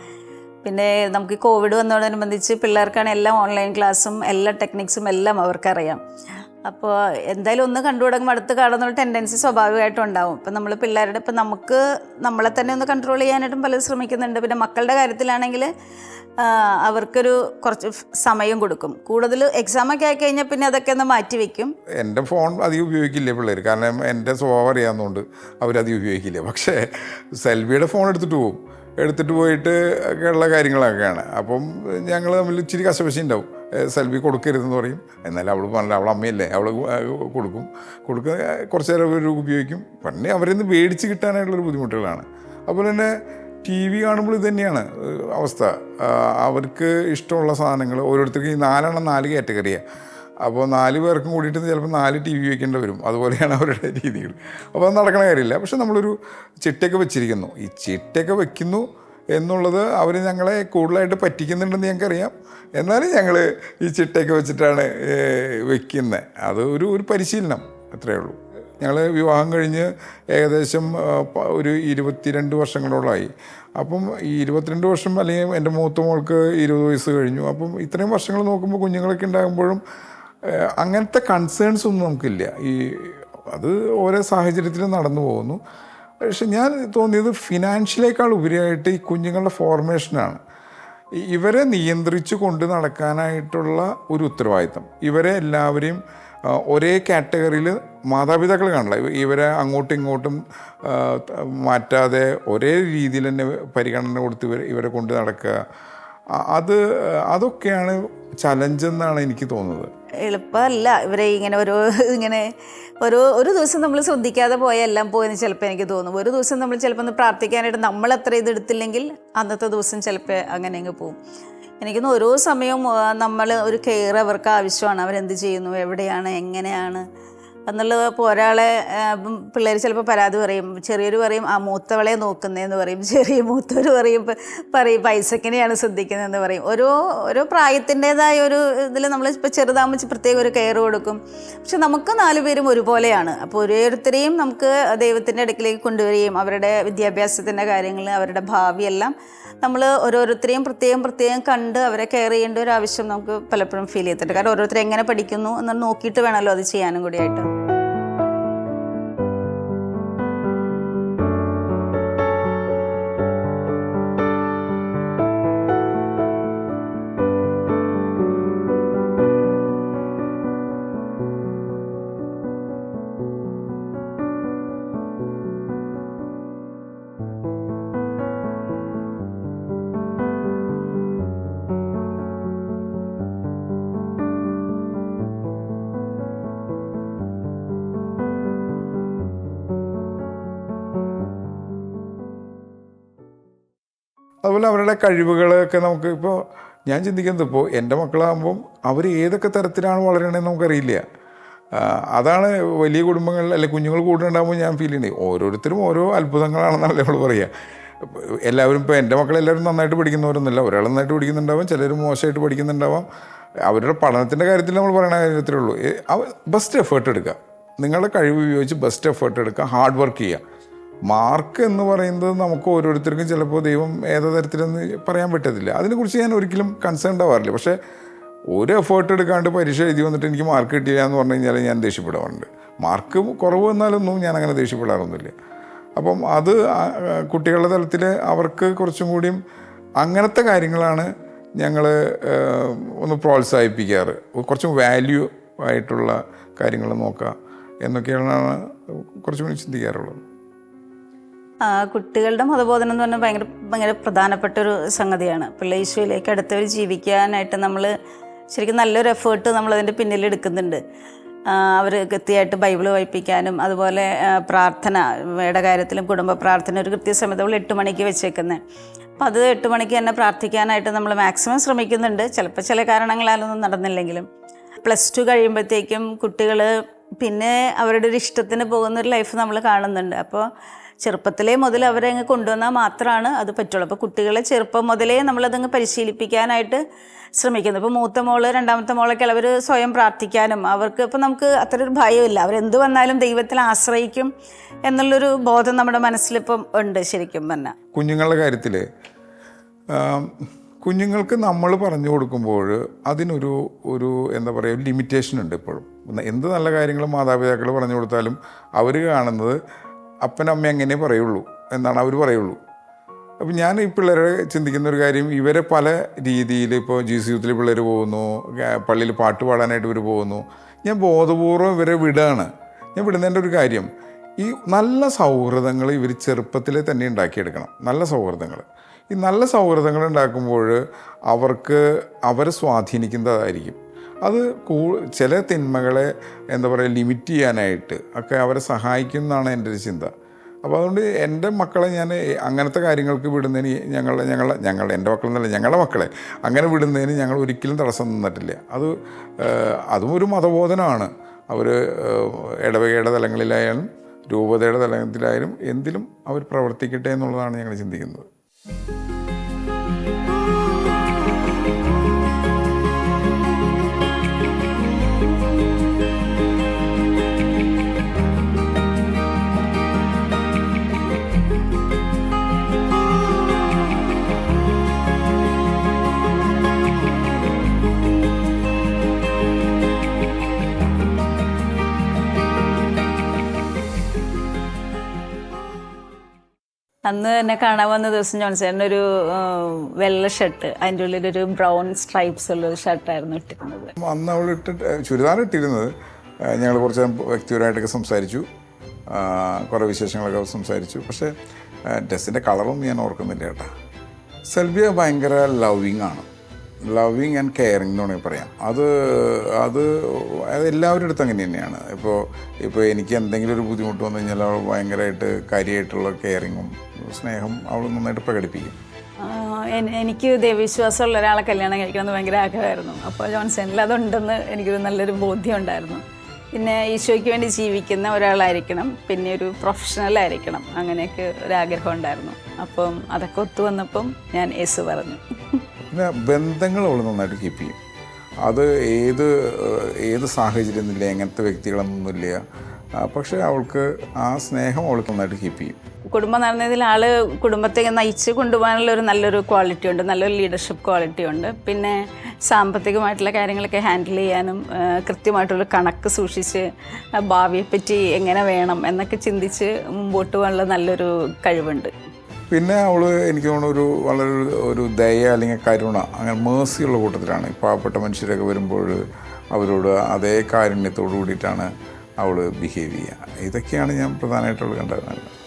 പിന്നെ നമുക്ക് കോവിഡ് വന്നതോടനുബന്ധിച്ച് പിള്ളേർക്കാണ് എല്ലാം ഓൺലൈൻ ക്ലാസ്സും എല്ലാ ടെക്നിക്സും എല്ലാം അവർക്കറിയാം. അപ്പോൾ എന്തായാലും ഒന്ന് കണ്ടു തുടങ്ങുമ്പോൾ അടുത്ത് കാണുന്നൊരു ടെൻഡൻസി സ്വാഭാവികമായിട്ടും ഉണ്ടാവും. ഇപ്പം നമ്മൾ പിള്ളേരുടെ ഇപ്പം നമുക്ക് നമ്മളെ തന്നെ ഒന്ന് കൺട്രോൾ ചെയ്യാനായിട്ടും പലരും ശ്രമിക്കുന്നുണ്ട്. പിന്നെ മക്കളുടെ കാര്യത്തിലാണെങ്കിൽ അവർക്കൊരു കുറച്ച് സമയം കൊടുക്കും. കൂടുതൽ എക്സാമൊക്കെ ആയി കഴിഞ്ഞാൽ പിന്നെ അതൊക്കെ ഒന്ന് മാറ്റി വെക്കും. എന്റെ ഫോൺ അധികം ഉപയോഗിക്കില്ല പിള്ളേർ കാരണം എന്റെ സ്വഭാവം അറിയാവുന്നതുകൊണ്ട് അവരധികം ഉപയോഗിക്കില്ല. പക്ഷേ സെൽവിയുടെ ഫോൺ എടുത്തിട്ട് പോകും എടുത്തിട്ട് പോയിട്ട് ഉള്ള കാര്യങ്ങളൊക്കെയാണ്. അപ്പം ഞങ്ങൾ തമ്മിൽ ഇച്ചിരി കശപശി ഉണ്ടാവും. സെൽഫി കൊടുക്കരുതെന്ന് പറയും. എന്നാലും അവൾ പറഞ്ഞില്ല അവൾ അമ്മയല്ലേ അവൾ കൊടുക്കും. കൊടുക്കുക കുറച്ച് നേരം അവർ ഉപയോഗിക്കും. പിന്നെ അവരിൽ നിന്ന് മേടിച്ച് കിട്ടാനായിട്ടുള്ളൊരു ബുദ്ധിമുട്ടുകളാണ്. അതുപോലെ തന്നെ ടി വി കാണുമ്പോൾ ഇത് തന്നെയാണ് അവസ്ഥ. അവർക്ക് ഇഷ്ടമുള്ള സാധനങ്ങൾ ഓരോരുത്തർക്കും ഈ നാലെണ്ണം നാല് കാറ്റഗറിയാണ് അപ്പോൾ നാല് പേർക്കും കൂടിയിട്ട് ചിലപ്പോൾ നാല് ടി വി വയ്ക്കേണ്ടി വരും. അതുപോലെയാണ് അവരുടെ രീതികൾ. അപ്പോൾ അത് നടക്കണ കാര്യമില്ല. പക്ഷെ നമ്മളൊരു ചിട്ടയൊക്കെ വെച്ചിരിക്കുന്നു. ഈ ചിട്ടയൊക്കെ വെക്കുന്നു എന്നുള്ളത് അവർ ഞങ്ങളെ കൂടുതലായിട്ട് പറ്റിക്കുന്നുണ്ടെന്ന് ഞങ്ങൾക്കറിയാം. എന്നാലും ഞങ്ങൾ ഈ ചിട്ടയൊക്കെ വെച്ചിട്ടാണ് വെക്കുന്നത് അത് ഒരു ഒരു പരിശീലനം അത്രയേ ഉള്ളൂ. ഞങ്ങൾ വിവാഹം കഴിഞ്ഞ് ഏകദേശം ഒരു ഇരുപത്തിരണ്ട് വർഷങ്ങളോളമായി അപ്പം ഈ ഇരുപത്തിരണ്ട് വർഷം അല്ലെങ്കിൽ എന്റെ മൂത്ത മോൾക്ക് ഇരുപത് വയസ്സ് കഴിഞ്ഞു. അപ്പം ഇത്രയും വർഷങ്ങൾ നോക്കുമ്പോൾ കുഞ്ഞുങ്ങളൊക്കെ ഉണ്ടാകുമ്പോഴും അങ്ങനത്തെ കൺസേൺസ് ഒന്നും നമുക്കില്ല. ഈ അത് ഓരോ സാഹചര്യത്തിൽ നടന്നു പോകുന്നു. പക്ഷെ ഞാൻ തോന്നിയത് ഫിനാൻഷ്യലേക്കാൾ ഉപരിയായിട്ട് ഈ കുഞ്ഞുങ്ങളുടെ ഫോർമേഷനാണ് ഇവരെ നിയന്ത്രിച്ചു കൊണ്ട് നടക്കാനായിട്ടുള്ള ഒരു ഉത്തരവാദിത്തം. ഇവരെ എല്ലാവരെയും ഒരേ കാറ്റഗറിയിൽ മാതാപിതാക്കൾ കാണില്ല ഇവരെ അങ്ങോട്ടും ഇങ്ങോട്ടും മാറ്റാതെ ഒരേ രീതിയിൽ തന്നെ പരിഗണന കൊടുത്ത് ഇവരെ ഇവരെ കൊണ്ട് നടക്കുക. അത് അതൊക്കെയാണ് ചലഞ്ച് എന്നാണ് എനിക്ക് തോന്നുന്നത്. എളുപ്പമല്ല. ഇവരെ ഇങ്ങനെ ഓരോ ഇങ്ങനെ ഓരോ ഒരു ദിവസം നമ്മൾ ശ്രദ്ധിക്കാതെ പോയാൽ എല്ലാം പോയെന്ന് ചിലപ്പോൾ എനിക്ക് തോന്നും. ഒരു ദിവസം നമ്മൾ ചിലപ്പോൾ ഒന്ന് പ്രാർത്ഥിക്കാനായിട്ട് നമ്മൾ അത്ര ഇത് എടുത്തില്ലെങ്കിൽ അന്നത്തെ ദിവസം ചിലപ്പോൾ അങ്ങനെ അങ്ങ് പോകും എനിക്ക് ഓരോ സമയവും നമ്മൾ ഒരു കെയർ അവർക്ക് ആവശ്യമാണ്. അവരെന്ത് ചെയ്യുന്നു? എവിടെയാണ്? എങ്ങനെയാണ്? എന്നുള്ളത് ഇപ്പോൾ ഒരാളെ പിള്ളേർ ചിലപ്പോൾ പരാതി പറയും. ചെറിയൊരു പറയും ആ മൂത്തവളെ നോക്കുന്നതെന്ന് പറയും. ചെറിയ മൂത്തവർ പറയും പറയും പൈസക്കിനെയാണ് ശ്രദ്ധിക്കുന്നതെന്ന് പറയും. ഓരോ ഓരോ പ്രായത്തിന്റെതായ ഒരു ഇതിൽ നമ്മൾ ഇപ്പോൾ ചെറുതാകുമ്പോൾ പ്രത്യേക ഒരു കെയർ കൊടുക്കും. പക്ഷെ നമുക്ക് നാലു പേരും ഒരുപോലെയാണ്. അപ്പോൾ ഓരോരുത്തരെയും നമുക്ക് ദൈവത്തിന്റെ അടുക്കിലേക്ക് കൊണ്ടുവരികയും അവരുടെ വിദ്യാഭ്യാസത്തിന്റെ കാര്യങ്ങൾ അവരുടെ ഭാവിയെല്ലാം നമ്മൾ ഓരോരുത്തരെയും പ്രത്യേകം പ്രത്യേകം കണ്ട് അവരെ കെയർ ചെയ്യേണ്ട ഒരു ആവശ്യം നമുക്ക് പലപ്പോഴും ഫീൽ ചെയ്തിട്ടുണ്ട് കാരണം ഓരോരുത്തരെ എങ്ങനെ പഠിക്കുന്നു എന്ന് നോക്കിയിട്ട് വേണമല്ലോ അത് ചെയ്യാനും കൂടിയായിട്ട്. അതുപോലെ അവരുടെ കഴിവുകളൊക്കെ നമുക്ക് ഇപ്പോൾ ഞാൻ ചിന്തിക്കുന്നത് ഇപ്പോൾ എന്റെ മക്കളാകുമ്പം അവർ ഏതൊക്കെ തരത്തിലാണ് വളരണതെന്ന് നമുക്കറിയില്ല. അതാണ് വലിയ കുടുംബങ്ങളിൽ അല്ലെങ്കിൽ കുഞ്ഞുങ്ങൾ കൂടുതലുണ്ടാകുമ്പോൾ ഞാൻ ഫീൽ ചെയ്യുന്നത്. ഓരോരുത്തരും ഓരോ അത്ഭുതങ്ങളാണെന്നാണ് നമ്മൾ പറയുക എല്ലാവരും ഇപ്പോൾ എന്റെ മക്കളെല്ലാവരും നന്നായിട്ട് പഠിക്കുന്നവരൊന്നുമില്ല. ഒരാൾ നന്നായിട്ട് പഠിക്കുന്നുണ്ടാവാം ചിലർ മോശമായിട്ട് പഠിക്കുന്നുണ്ടാവാം. അവരുടെ പഠനത്തിന്റെ കാര്യത്തിൽ നമ്മൾ പറയുന്ന കാര്യത്തിലുള്ളൂ ബെസ്റ്റ് എഫേർട്ട് എടുക്കുക. നിങ്ങളുടെ കഴിവ് ഉപയോഗിച്ച് ബെസ്റ്റ് എഫേർട്ട് എടുക്കുക. ഹാർഡ് വർക്ക് ചെയ്യുക. മാർക്ക് എന്ന് പറയുന്നത് നമുക്ക് ഓരോരുത്തർക്കും ചിലപ്പോൾ ദൈവം ഏത് തരത്തിലെന്ന് പറയാൻ പറ്റത്തില്ല. അതിനെക്കുറിച്ച് ഞാൻ ഒരിക്കലും കൺസേൺ ആവാറില്ല. പക്ഷേ ഒരു എഫേർട്ട് എടുക്കാണ്ട് പരീക്ഷ എഴുതി വന്നിട്ട് എനിക്ക് മാർക്ക് കിട്ടിയില്ല എന്ന് പറഞ്ഞു കഴിഞ്ഞാൽ ഞാൻ ദേഷ്യപ്പെടാറുണ്ട് മാർക്ക് കുറവ് വന്നാലൊന്നും ഞാൻ അങ്ങനെ ദേഷ്യപ്പെടാറൊന്നുമില്ല. അപ്പം അത് കുട്ടികളുടെ തലത്തിൽ അവർക്ക് കുറച്ചും കൂടിയും അങ്ങനത്തെ കാര്യങ്ങളാണ് ഞങ്ങൾ ഒന്ന് പ്രോത്സാഹിപ്പിക്കാറ്. കുറച്ചും വാല്യൂ ആയിട്ടുള്ള കാര്യങ്ങൾ നോക്കുക എന്നൊക്കെയാണ് കുറച്ചും കൂടി ചിന്തിക്കാറുള്ളത്. കുട്ടികളുടെ മതബോധനം എന്ന് പറഞ്ഞാൽ ഭയങ്കര ഭയങ്കര പ്രധാനപ്പെട്ട ഒരു സംഗതിയാണ്. പിള്ളേ ഈശോയിലേക്ക് അടുത്തവർ ജീവിക്കാനായിട്ട് നമ്മൾ ശരിക്കും നല്ലൊരു എഫേർട്ട് നമ്മൾ അതിന്റെ പിന്നിൽ എടുക്കുന്നുണ്ട്. അവർ കൃത്യമായിട്ട് ബൈബിൾ വായിപ്പിക്കാനും അതുപോലെ പ്രാർത്ഥന വേടെ കാര്യത്തിലും കുടുംബ പ്രാർത്ഥന ഒരു കൃത്യസമയത്ത് നമ്മൾ എട്ട് മണിക്ക് വെച്ചേക്കുന്നത് അപ്പം അത് എട്ട് മണിക്ക് തന്നെ പ്രാർത്ഥിക്കാനായിട്ട് നമ്മൾ മാക്സിമം ശ്രമിക്കുന്നുണ്ട്. ചിലപ്പോൾ ചില കാരണങ്ങളാലൊന്നും നടന്നില്ലെങ്കിലും. പ്ലസ് ടു കഴിയുമ്പോഴത്തേക്കും കുട്ടികൾ പിന്നെ അവരുടെ ഒരു ഇഷ്ടത്തിന് പോകുന്ന ഒരു ലൈഫ് നമ്മൾ കാണുന്നുണ്ട്. അപ്പോൾ ചെറുപ്പത്തിലേ മുതൽ അവരെ അങ്ങ് കൊണ്ടുവന്നാൽ മാത്രമാണ് അത് പറ്റുള്ളൂ. അപ്പോൾ കുട്ടികളെ ചെറുപ്പം മുതലേ നമ്മളതങ്ങ് പരിശീലിപ്പിക്കാനായിട്ട് ശ്രമിക്കുന്നു. ഇപ്പോൾ മൂത്ത മോൾ രണ്ടാമത്തെ മോളൊക്കെ അവർ സ്വയം പ്രാർത്ഥിക്കാനും അവർക്ക് ഇപ്പോൾ നമുക്ക് അത്ര ഒരു ഭയമില്ല. അവരെന്ത് വന്നാലും ദൈവത്തിൽ ആശ്രയിക്കും എന്നുള്ളൊരു ബോധം നമ്മുടെ മനസ്സിലിപ്പം ഉണ്ട് ശരിക്കും പറഞ്ഞാൽ. കുഞ്ഞുങ്ങളുടെ കാര്യത്തിൽ കുഞ്ഞുങ്ങൾക്ക് നമ്മൾ പറഞ്ഞു കൊടുക്കുമ്പോൾ അതിനൊരു ഒരു എന്താ പറയുക ലിമിറ്റേഷൻ ഉണ്ട് ഇപ്പോഴും. എന്ത് നല്ല കാര്യങ്ങളും മാതാപിതാക്കൾ പറഞ്ഞു കൊടുത്താലും അവർ കാണുന്നത് അപ്പനമ്മ എങ്ങനെ പറയുള്ളൂ എന്നാണ് അവർ പറയുള്ളൂ. അപ്പം ഞാൻ ഈ പിള്ളേരെ ചിന്തിക്കുന്ന ഒരു കാര്യം ഇവരെ പല രീതിയിൽ ഇപ്പോൾ ജി സി യൂത്തിൽ പിള്ളേർ പോകുന്നു പള്ളിയിൽ പാട്ട് പാടാനായിട്ട് ഇവർ പോകുന്നു. ഞാൻ ബോധപൂർവം ഇവരെ വിടുകയാണ് ഞാൻ വിടുന്നതിന്റെ ഒരു കാര്യം ഈ നല്ല സൗഹൃദങ്ങൾ ഇവർ ചെറുപ്പത്തിലെ തന്നെ ഉണ്ടാക്കിയെടുക്കണം. നല്ല സൗഹൃദങ്ങൾ ഈ നല്ല സൗഹൃദങ്ങൾ ഉണ്ടാക്കുമ്പോൾ അവർക്ക് അവരെ സ്വാധീനിക്കുന്നതായിരിക്കും. അത് കൂ ചില തിന്മകളെ എന്താ പറയുക ലിമിറ്റ് ചെയ്യാനായിട്ട് ഒക്കെ അവരെ സഹായിക്കുന്നതാണ് എന്റെ ഒരു ചിന്ത. അപ്പോൾ അതുകൊണ്ട് എന്റെ മക്കളെ ഞാൻ അങ്ങനത്തെ കാര്യങ്ങൾക്ക് വിടുന്നതിന് ഞങ്ങളുടെ ഞങ്ങളെ ഞങ്ങളുടെ എന്റെ മക്കളെന്നല്ല ഞങ്ങളുടെ മക്കളെ അങ്ങനെ വിടുന്നതിന് ഞങ്ങൾ ഒരിക്കലും തടസ്സം നിന്നിട്ടില്ല. അത് അതും ഒരു മതബോധനമാണ്. അവർ ഇടവകയുടെ തലങ്ങളിലായാലും രൂപതയുടെ തലത്തിലായാലും എന്തിലും അവർ പ്രവർത്തിക്കട്ടെ എന്നുള്ളതാണ് ഞങ്ങൾ ചിന്തിക്കുന്നത്. അന്ന് എന്നെ കാണാൻ വന്ന ദിവസം ജോൺസേട്ടൻ ഒരു വെള്ള ഷർട്ട് അതിന്റെ ഉള്ളിൽ ഒരു ബ്രൗൺ സ്ട്രൈപ്സ് ഉള്ള ഒരു ഷർട്ടായിരുന്നു ഇട്ടിരുന്നത്. അന്ന് അവൾ ഇട്ടിട്ട് ചുരിദാർ ഇട്ടിരുന്നത്. ഞങ്ങൾ കുറച്ച് വ്യക്തിപരമായിട്ടൊക്കെ സംസാരിച്ചു. കുറേ വിശേഷങ്ങളൊക്കെ സംസാരിച്ചു. പക്ഷേ ഡ്രസ്സിന്റെ കളറൊന്നും ഞാൻ ഓർക്കുന്നില്ല കേട്ടോ. സെൽബിയ ഭയങ്കര ലവിങ് ആണ്. ലവിങ് ആൻഡ് കെയറിങ് എന്ന് വേണമെങ്കിൽ പറയാം. അത് അത് അത് എല്ലാവരുടെ അടുത്തും അങ്ങനെ തന്നെയാണ്. ഇപ്പോൾ ഇപ്പോൾ എനിക്ക് എന്തെങ്കിലും ഒരു ബുദ്ധിമുട്ട് വന്നു കഴിഞ്ഞാൽ അവൾ ഭയങ്കരമായിട്ട് കാര്യമായിട്ടുള്ള കെയറിങ്ങും സ്നേഹം അവൾ നന്നായിട്ട് പ്രകടിപ്പിക്കും. എനിക്ക് ദൈവവിശ്വാസമുള്ള ഒരാളെ കല്യാണം കഴിക്കണമെന്ന് ഭയങ്കര ആഗ്രഹമായിരുന്നു. അപ്പോൾ ജോൺസണിൽ അതുണ്ടെന്ന് എനിക്കൊരു നല്ലൊരു ബോധ്യം ഉണ്ടായിരുന്നു. പിന്നെ ഈശോയ്ക്ക് വേണ്ടി ജീവിക്കുന്ന ഒരാളായിരിക്കണം പിന്നെ ഒരു പ്രൊഫഷണൽ ആയിരിക്കണം അങ്ങനെയൊക്കെ ഒരു ആഗ്രഹം ഉണ്ടായിരുന്നു. അപ്പം അതൊക്കെ ഒത്തു വന്നപ്പം ഞാൻ യേശു പറഞ്ഞു. പിന്നെ ബന്ധങ്ങൾ അവൾ നന്നായിട്ട് കീപ്പ് ചെയ്യും. അത് ഏത് ഏത് സാഹചര്യമൊന്നുമില്ല എങ്ങനത്തെ വ്യക്തികളൊന്നുമില്ല പക്ഷെ അവൾക്ക് ആ സ്നേഹം അവൾക്ക് നന്നായിട്ട് കീപ്പ് ചെയ്യും. കുടുംബം നടന്നതിൽ ആൾ കുടുംബത്തെ നയിച്ച് കൊണ്ടുപോകാനുള്ള ഒരു നല്ലൊരു ക്വാളിറ്റി ഉണ്ട് നല്ലൊരു ലീഡർഷിപ്പ് ക്വാളിറ്റി ഉണ്ട്. പിന്നെ സാമ്പത്തികമായിട്ടുള്ള കാര്യങ്ങളൊക്കെ ഹാൻഡിൽ ചെയ്യാനും കൃത്യമായിട്ടുള്ള കണക്ക് സൂക്ഷിച്ച് ഭാവിയെപ്പറ്റി എങ്ങനെ വേണം എന്നൊക്കെ ചിന്തിച്ച് മുമ്പോട്ട് പോകാനുള്ള നല്ലൊരു കഴിവുണ്ട്. പിന്നെ അവൾ എനിക്ക് തോന്നുന്നു ഒരു വളരെ ഒരു- ദയ അല്ലെങ്കിൽ കരുണ അങ്ങനെ മേഴ്സിയുള്ള കൂട്ടത്തിലാണ്. പാവപ്പെട്ട മനുഷ്യരൊക്കെ വരുമ്പോൾ അവരോട് അതേ കാരുണ്യത്തോടു കൂടിയിട്ടാണ് അവൾ ബിഹേവ് ചെയ്യുക. ഇതൊക്കെയാണ് ഞാൻ പ്രധാനമായിട്ട് അവൾ കണ്ടത്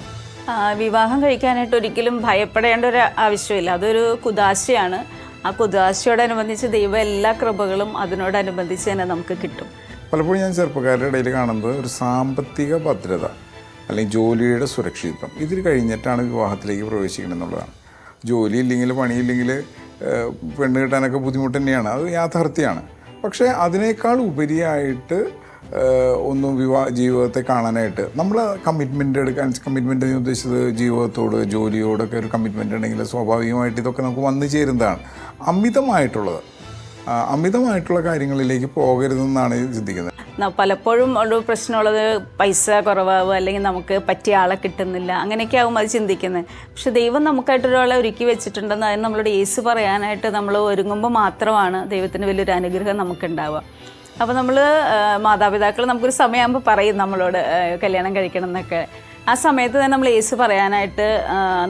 വിവാഹം കഴിക്കാനായിട്ട് ഒരിക്കലും ഭയപ്പെടേണ്ട ഒരു ആവശ്യമില്ല. അതൊരു കുദാശയാണ്. ആ കുദാശയോടനുബന്ധിച്ച് ദൈവം എല്ലാ കൃപകളും അതിനോടനുബന്ധിച്ച് തന്നെ നമുക്ക് കിട്ടും. പലപ്പോഴും ഞാൻ ചെറുപ്പക്കാരുടെ ഇടയിൽ കാണുന്നത് ഒരു സാമ്പത്തിക ഭദ്രത. അല്ലെങ്കിൽ ജോലിയുടെ സുരക്ഷിതത്വം. ഇതിൽ കഴിഞ്ഞിട്ടാണ് വിവാഹത്തിലേക്ക് പ്രവേശിക്കുന്നത് എന്നുള്ളതാണ്. ജോലി ഇല്ലെങ്കിൽ പണിയില്ലെങ്കിൽ പെണ്ണ് കിട്ടാനൊക്കെ ബുദ്ധിമുട്ട് തന്നെയാണ്. അത് യാഥാർത്ഥ്യമാണ്. പക്ഷേ അതിനേക്കാൾ ഉപരിയായിട്ട് ഒന്ന് വിവാഹ ജീവിതത്തെ കാണാനായിട്ട് നമ്മൾ കമ്മിറ്റ്മെന്റ് എടുക്കാൻ കമ്മിറ്റ്മെന്റ് എന്ന് ഉദ്ദേശിച്ചത് ജീവിതത്തോട് ജോലിയോടൊക്കെ ഒരു കമ്മിറ്റ്മെന്റ് ഉണ്ടെങ്കിൽ സ്വാഭാവികമായിട്ട് ഇതൊക്കെ നമുക്ക് വന്നു ചേരുന്നതാണ്. അമിതമായിട്ടുള്ളത്. അമിതമായിട്ടുള്ള കാര്യങ്ങളിലേക്ക് പോകരുതെന്നാണ് ചിന്തിക്കുന്നത്. പലപ്പോഴും ഒരു പ്രശ്നമുള്ളത് പൈസ കുറവാകുക അല്ലെങ്കിൽ നമുക്ക് പറ്റിയ ആളെ കിട്ടുന്നില്ല അങ്ങനെയൊക്കെ ആവും അത് ചിന്തിക്കുന്നത് പക്ഷെ ദൈവം നമുക്കായിട്ടൊരാളെ ഒരുക്കി വെച്ചിട്ടുണ്ടെന്ന് അതിന് നമ്മളോട് യേസ് പറയാനായിട്ട് നമ്മൾ ഒരുങ്ങുമ്പോൾ മാത്രമാണ് ദൈവത്തിന് വലിയൊരു അനുഗ്രഹം നമുക്കുണ്ടാവുക. അപ്പോൾ നമ്മൾ മാതാപിതാക്കൾ നമുക്കൊരു സമയമാകുമ്പോൾ പറയും നമ്മളോട് കല്യാണം കഴിക്കണം എന്നൊക്കെ. ആ സമയത്ത് തന്നെ നമ്മൾ യേസ് പറയാനായിട്ട്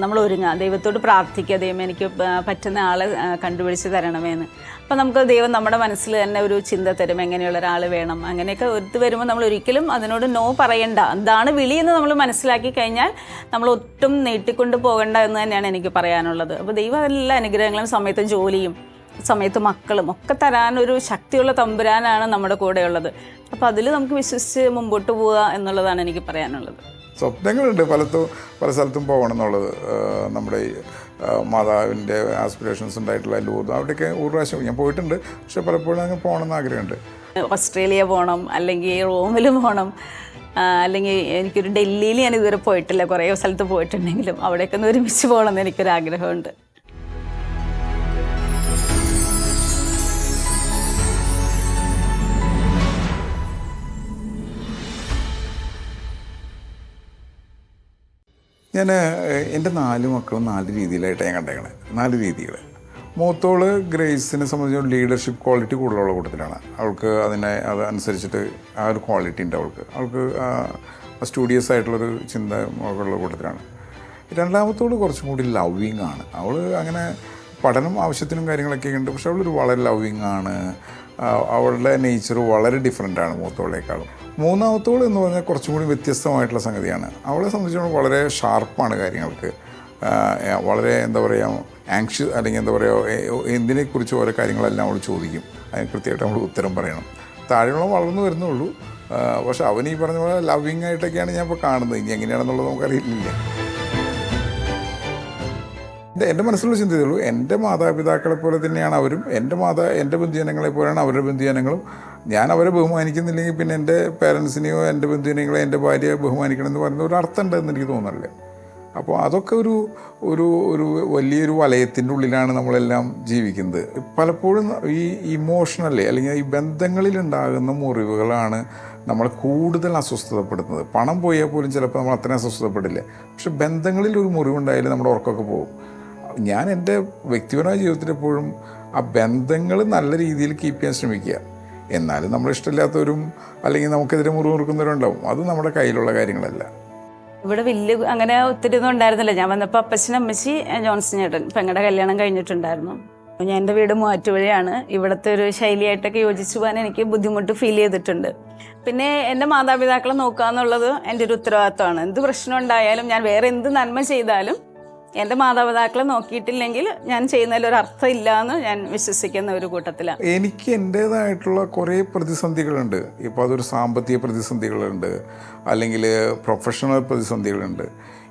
നമ്മൾ ഒരുങ്ങുക ദൈവത്തോട് പ്രാർത്ഥിക്കുക ദൈവം എനിക്ക് പറ്റുന്ന ആളെ കണ്ടുപിടിച്ച് തരണമേന്ന്. അപ്പോൾ നമുക്ക് ദൈവം നമ്മുടെ മനസ്സിൽ തന്നെ ഒരു ചിന്ത തരും എങ്ങനെയുള്ള ഒരാൾ വേണം. അങ്ങനെയൊക്കെ ഒത്തു വരുമ്പോൾ നമ്മൾ ഒരിക്കലും അതിനോട് നോ പറയണ്ട. എന്താണ് വിളിയെന്ന് നമ്മൾ മനസ്സിലാക്കി കഴിഞ്ഞാൽ നമ്മൾ ഒട്ടും നീട്ടിക്കൊണ്ട് പോകണ്ട എന്ന് തന്നെയാണ് എനിക്ക് പറയാനുള്ളത്. അപ്പോൾ ദൈവം എല്ലാ അനുഗ്രഹങ്ങളും സമയത്ത് ജോലിയും സമയത്ത് മക്കളും ഒക്കെ തരാനൊരു ശക്തിയുള്ള തമ്പുരാനാണ് നമ്മുടെ കൂടെയുള്ളത്. അപ്പോൾ അതിൽ നമുക്ക് വിശ്വസിച്ച് മുമ്പോട്ട് പോവുക എന്നുള്ളതാണ് എനിക്ക് പറയാനുള്ളത്. സ്വപ്നങ്ങളുണ്ട്. പലത്തും പല സ്ഥലത്തും പോകണം എന്നുള്ളത് നമ്മുടെ ഈ മാതാവിന്റെ ആസ്പിറേഷൻസ് ഉണ്ടായിട്ടുള്ള ലൂർദ് അവിടെയൊക്കെ ഒരു പ്രാവശ്യം ഞാൻ പോയിട്ടുണ്ട്. പക്ഷെ പലപ്പോഴും അങ്ങ് പോകണമെന്ന് ആഗ്രഹമുണ്ട്. ഓസ്ട്രേലിയ പോകണം അല്ലെങ്കിൽ റോമിൽ പോകണം. അല്ലെങ്കിൽ എനിക്കൊരു ഡൽഹിയിൽ ഞാൻ ഇതുവരെ പോയിട്ടില്ല. കുറേ സ്ഥലത്ത് പോയിട്ടുണ്ടെങ്കിലും അവിടെയൊക്കെ ഒന്ന് ഒരുമിച്ച് പോകണമെന്ന് എനിക്കൊരു ഞാൻ എന്റെ നാല് മക്കളും നാല് രീതിയിലായിട്ട് ഞാൻ കണ്ടേക്കണേ. നാല് രീതികൾ മൂത്തോൾ ഗ്രേസിനെ സംബന്ധിച്ച് ലീഡർഷിപ്പ് ക്വാളിറ്റി കൂടുതലുള്ള കൂട്ടത്തിലാണ്. അവൾക്ക് അതിനെ അത് അനുസരിച്ചിട്ട് ആ ഒരു ക്വാളിറ്റി ഉണ്ട് അവൾക്ക്. അവൾക്ക് സ്റ്റുഡിയസ് ആയിട്ടുള്ളൊരു ചിന്ത ഉള്ള കൂട്ടത്തിലാണ്. രണ്ടാമത്തോട് കുറച്ചും കൂടി ലവ്വിങ് ആണ്. അവൾ അങ്ങനെ പഠനം ആവശ്യത്തിനും കാര്യങ്ങളൊക്കെ ഉണ്ട്. പക്ഷെ അവളൊരു വളരെ ലവ്വിങ് ആണ്. അവളുടെ നേച്ചർ വളരെ ഡിഫറെന്റ് ആണ് മൂത്തവളേക്കാളും മൂന്നാമത്തോൾ എന്ന് പറഞ്ഞാൽ കുറച്ചും കൂടി വ്യത്യസ്തമായിട്ടുള്ള സംഗതിയാണ്. അവളെ സംബന്ധിച്ചിടത്തോളം വളരെ ഷാർപ്പാണ് കാര്യങ്ങൾക്ക്. വളരെ എന്താ പറയുക ആങ്ഷ്യസ് അല്ലെങ്കിൽ എന്താ പറയുക എന്തിനെക്കുറിച്ച് ഓരോ കാര്യങ്ങളെല്ലാം അവൾ ചോദിക്കും. അതിന് കൃത്യമായിട്ട് നമ്മൾ ഉത്തരം പറയണം. താഴെയുള്ള വളർന്നു വരുന്നുള്ളൂ. പക്ഷെ അവൻ ഈ പറഞ്ഞ പോലെ ലവിങ് ആയിട്ടൊക്കെയാണ് ഞാൻ ഇപ്പോൾ കാണുന്നത്. ഇനി എങ്ങനെയാണെന്നുള്ളത് നമുക്കറിയില്ല. എന്റെ മനസ്സിലുള്ള ചിന്തയേ ഉള്ളൂ. എന്റെ മാതാപിതാക്കളെ പോലെ തന്നെയാണ് അവരും. എന്റെ മാതാ എന്റെ ബന്ധുജനങ്ങളെ പോലെയാണ് അവരുടെ ബന്ധുജനങ്ങളും. ഞാൻ അവരെ ബഹുമാനിക്കുന്നില്ലെങ്കിൽ പിന്നെ എന്റെ പേരൻസിനെയോ എന്റെ ബന്ധുജനങ്ങളെ എന്റെ ഭാര്യയെ ബഹുമാനിക്കണം എന്ന് പറയുന്ന ഒരു അർത്ഥം ഉണ്ടെന്ന് എനിക്ക് തോന്നുന്നില്ല. അപ്പോൾ അതൊക്കെ ഒരു ഒരു ഒരു വലിയൊരു വലയത്തിന്റെ ഉള്ളിലാണ് നമ്മളെല്ലാം ജീവിക്കുന്നത്. പലപ്പോഴും ഈ ഇമോഷണലി അല്ലെങ്കിൽ ഈ ബന്ധങ്ങളിലുണ്ടാകുന്ന മുറിവുകളാണ് നമ്മളെ കൂടുതൽ അസ്വസ്ഥതപ്പെടുത്തുന്നത്. പണം പോയാൽ പോലും ചിലപ്പോൾ നമ്മൾ അത്രയും അസ്വസ്ഥതപ്പെടില്ല. പക്ഷെ ബന്ധങ്ങളിൽ ഒരു മുറിവുണ്ടായാലും നമ്മുടെ ഉറക്കമൊക്കെ പോകും. ഞാൻ എന്റെ വ്യക്തിപരമായ ജീവിതത്തിൽ എപ്പോഴും ആ ബന്ധങ്ങൾ നല്ല രീതിയിൽ കീപ്പ് ചെയ്യാൻ ശ്രമിക്കുക. എന്നാലും നമ്മൾ ഇഷ്ടമില്ലാത്തവരും അല്ലെങ്കിൽ നമുക്കെതിരെ മുറിവ് കൊടുക്കുന്നവരുണ്ടാവും അത് നമ്മുടെ കയ്യിലുള്ള കാര്യങ്ങളല്ല. ഇവിടെ വലിയ അങ്ങനെ ഒത്തിരി ഒന്നും ഉണ്ടായിരുന്നില്ല. ഞാൻ വന്നപ്പോൾ അപ്പച്ചനും അമ്മച്ചി ജോൺസൺ ചേട്ടൻ പെങ്ങളുടെ കല്യാണം കഴിഞ്ഞിട്ടുണ്ടായിരുന്നു. ഞാൻ എന്റെ വീട് മാറ്റുവഴിയാണ് ഇവിടുത്തെ ഒരു ശൈലിയായിട്ടൊക്കെ യോജിച്ചു പോകാൻ എനിക്ക് ബുദ്ധിമുട്ട് ഫീൽ ചെയ്തിട്ടുണ്ട്. പിന്നെ എന്റെ മാതാപിതാക്കളെ നോക്കുക എന്നുള്ളത് എന്റെ ഒരു ഉത്തരവാദിത്തമാണ് എന്ത് പ്രശ്നം ഉണ്ടായാലും ഞാൻ വേറെ എന്ത് നന്മ ചെയ്താലും എന്റെ മാതാപിതാക്കളെ നോക്കിയിട്ടില്ലെങ്കിൽ ഞാൻ ചെയ്യുന്നതിൽ ഒരു അർത്ഥം ഇല്ല എന്ന് ഞാൻ വിശ്വസിക്കുന്ന ഒരു കൂട്ടത്തിലാണ്. എനിക്ക് എന്റേതായിട്ടുള്ള കുറേ പ്രതിസന്ധികളുണ്ട്. ഇപ്പോൾ അതൊരു സാമ്പത്തിക പ്രതിസന്ധികളുണ്ട്. അല്ലെങ്കിൽ പ്രൊഫഷണൽ പ്രതിസന്ധികളുണ്ട്.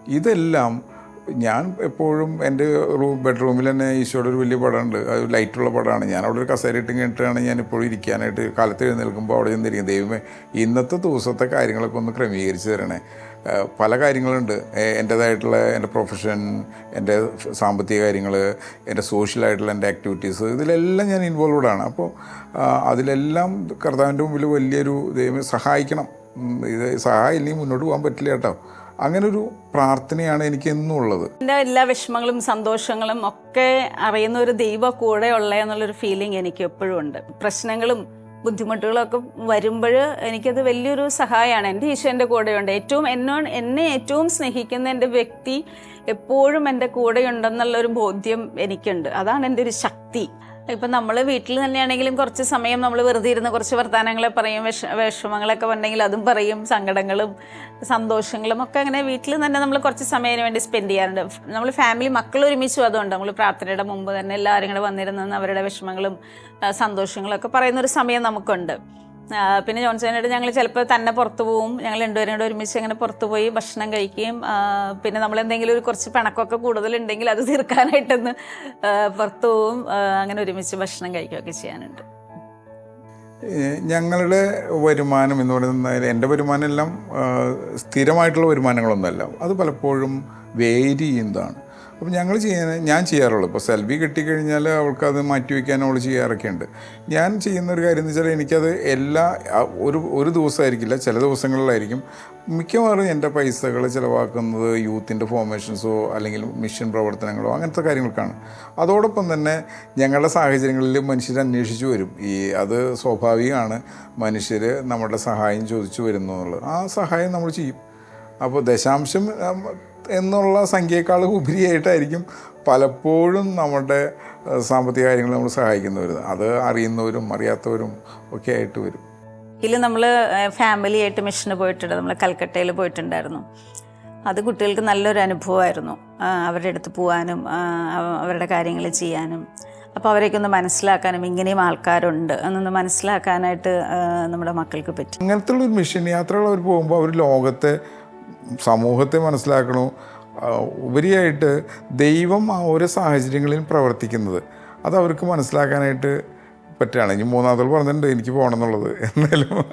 ഇതെല്ലാം ഞാൻ എപ്പോഴും എന്റെ റൂം ബെഡ്റൂമിൽ തന്നെ ഈശോയുടെ ഒരു വലിയ പടമുണ്ട്. അത് ലൈറ്റുള്ള പടമാണ്. ഞാൻ അവിടെ ഒരു കസേര ഇട്ട് കഴിഞ്ഞിട്ടാണ് ഞാൻ ഇപ്പോഴും ഇരിക്കാനായിട്ട് കാലത്ത് എഴുന്നേൽക്കുമ്പോൾ അവിടെ ചെന്നിരിക്കും ദൈവമേ ഇന്നത്തെ ദിവസത്തെ കാര്യങ്ങളൊക്കെ ഒന്ന് ക്രമീകരിച്ച് തരണേ. പല കാര്യങ്ങളുണ്ട്. എന്റേതായിട്ടുള്ള എന്റെ പ്രൊഫഷൻ എന്റെ സാമ്പത്തിക കാര്യങ്ങൾ എന്റെ സോഷ്യലായിട്ടുള്ള എന്റെ ആക്ടിവിറ്റീസ് ഇതിലെല്ലാം ഞാൻ ഇൻവോൾവഡ് ആണ്. അപ്പോൾ അതിലെല്ലാം കർത്താവിന്റെ മുമ്പിൽ വലിയൊരു ദൈവം സഹായിക്കണം. ഇത് സഹായം ഇല്ലെങ്കിൽ മുന്നോട്ട് പോകാൻ പറ്റില്ല കേട്ടോ. അങ്ങനെ ഒരു പ്രാർത്ഥനയാണ് എനിക്ക് എന്നും ഉള്ളത്. എന്റെ എല്ലാ വിഷമങ്ങളും സന്തോഷങ്ങളും ഒക്കെ അറിയുന്ന ഒരു ദൈവ കൂടെ ഉള്ള എന്നുള്ളൊരു ഫീലിംഗ് എനിക്ക് എപ്പോഴും ഉണ്ട്. പ്രശ്നങ്ങളും ബുദ്ധിമുട്ടുകളും ഒക്കെ വരുമ്പോൾ എനിക്കത് വലിയൊരു സഹായമാണ്. എന്റെ ഈശോന്റെ കൂടെയുണ്ട്. ഏറ്റവും എന്നോട് എന്നെ ഏറ്റവും സ്നേഹിക്കുന്ന എന്റെ വ്യക്തി എപ്പോഴും എന്റെ കൂടെയുണ്ടെന്നുള്ളൊരു ബോധ്യം എനിക്കുണ്ട്. അതാണ് എന്റെ ഒരു ശക്തി. ഇപ്പം നമ്മൾ വീട്ടിൽ തന്നെയാണെങ്കിലും കുറച്ച് സമയം നമ്മൾ വെറുതെ ഇരുന്ന് കുറച്ച് വർത്തമാനങ്ങളെ പറയും വിഷ വിഷമങ്ങളൊക്കെ ഉണ്ടെങ്കിൽ അതും പറയും സങ്കടങ്ങളും സന്തോഷങ്ങളും ഒക്കെ അങ്ങനെ വീട്ടിൽ തന്നെ നമ്മൾ കുറച്ച് സമയത്തിന് വേണ്ടി സ്പെൻഡ് ചെയ്യാറുണ്ട്. നമ്മൾ ഫാമിലി മക്കൾ ഒരുമിച്ചും അതുകൊണ്ട് നമ്മൾ പ്രാർത്ഥനയുടെ മുമ്പ് തന്നെ എല്ലാവരും കൂടെ വന്നിരുന്ന് അവരുടെ വിഷമങ്ങളും ആ, സന്തോഷങ്ങളും ഒക്കെ പറയുന്ന ഒരു സമയം നമുക്കുണ്ട്. പിന്നെ ജോൺസനായിട്ട് ഞങ്ങൾ ചിലപ്പോൾ തന്നെ പുറത്തു പോവും. ഞങ്ങൾ രണ്ടുപേരും കൂടെ ഒരുമിച്ച് അങ്ങനെ പുറത്തു പോയി ഭക്ഷണം കഴിക്കുകയും പിന്നെ നമ്മൾ എന്തെങ്കിലും ഒരു കുറച്ച് പിണക്കമൊക്കെ കൂടുതലുണ്ടെങ്കിൽ അത് തീർക്കാനായിട്ടൊന്ന് പുറത്തു പോവും. അങ്ങനെ ഒരുമിച്ച് ഭക്ഷണം കഴിക്കുകയൊക്കെ ചെയ്യാനുണ്ട്. ഞങ്ങളുടെ വരുമാനം എന്ന് പറയുന്നത് എന്റെ വരുമാനം എല്ലാം സ്ഥിരമായിട്ടുള്ള വരുമാനങ്ങളൊന്നുമല്ല. അത് പലപ്പോഴും വേരി ചെയ്യുന്നതാണ് അപ്പം ഞങ്ങൾ ചെയ്യാൻ ഞാൻ ചെയ്യാറുള്ളൂ. ഇപ്പോൾ സെൽഫി കിട്ടിക്കഴിഞ്ഞാൽ അവൾക്ക് അത് മാറ്റി വയ്ക്കാൻ അവൾ ചെയ്യാറൊക്കെ ഉണ്ട് ഞാൻ ചെയ്യുന്ന ഒരു കാര്യം എന്ന് വെച്ചാൽ എനിക്കത് എല്ലാ ഒരു ഒരു ദിവസമായിരിക്കില്ല ചില ദിവസങ്ങളിലായിരിക്കും. മിക്കവാറും എന്റെ പൈസകൾ ചിലവാക്കുന്നത് യൂത്തിന്റെ ഫോർമേഷൻസോ അല്ലെങ്കിൽ മിഷൻ പ്രവർത്തനങ്ങളോ അങ്ങനത്തെ കാര്യങ്ങൾക്കാണ്. അതോടൊപ്പം തന്നെ ഞങ്ങളുടെ സാഹചര്യങ്ങളിൽ മനുഷ്യർ അന്വേഷിച്ചു വരും. ഈ അത് സ്വാഭാവികമാണ്. മനുഷ്യർ നമ്മുടെ സഹായം ചോദിച്ചു വരുന്നു എന്നുള്ളത്. ആ സഹായം നമ്മൾ ചെയ്യും. അപ്പോൾ ദശാംശം എന്നുള്ള സംഖ്യയേക്കാൾ ഉപരിയായിട്ടായിരിക്കും പലപ്പോഴും നമ്മുടെ സാമ്പത്തിക കാര്യങ്ങൾ നമ്മൾ സഹായിക്കുന്നവർ അത് അറിയുന്നവരും അറിയാത്തവരും ഒക്കെ ആയിട്ട് വരും. ഇതിൽ നമ്മൾ ഫാമിലി ആയിട്ട് മിഷന് പോയിട്ടുണ്ട്. നമ്മൾ കൽക്കട്ടയിൽ പോയിട്ടുണ്ടായിരുന്നു. അത് കുട്ടികൾക്ക് നല്ലൊരു അനുഭവമായിരുന്നു. അവരുടെ അടുത്ത് പോകാനും അവരുടെ കാര്യങ്ങൾ ചെയ്യാനും. അപ്പോൾ അവരെയൊക്കെ ഒന്ന് മനസ്സിലാക്കാനും ഇങ്ങനെയും ആൾക്കാരുണ്ട് എന്നൊന്ന് മനസ്സിലാക്കാനായിട്ട് നമ്മുടെ മക്കൾക്ക് പറ്റും. അങ്ങനത്തെ ഒരു മിഷൻ യാത്രകൾ അവർ പോകുമ്പോൾ അവർ ലോകത്തെ സമൂഹത്തെ മനസ്സിലാക്കണോ. ഉപരിയായിട്ട് ദൈവം ആ ഓരോ സാഹചര്യങ്ങളിൽ പ്രവർത്തിക്കുന്നത്. അത് അവർക്ക് മനസ്സിലാക്കാനായിട്ട് പറ്റുകയാണ്. ഇനി മൂന്നാമത്തോൾ പറഞ്ഞിട്ടുണ്ട് എനിക്ക് പോകണം എന്നുള്ളത്. എന്നാലും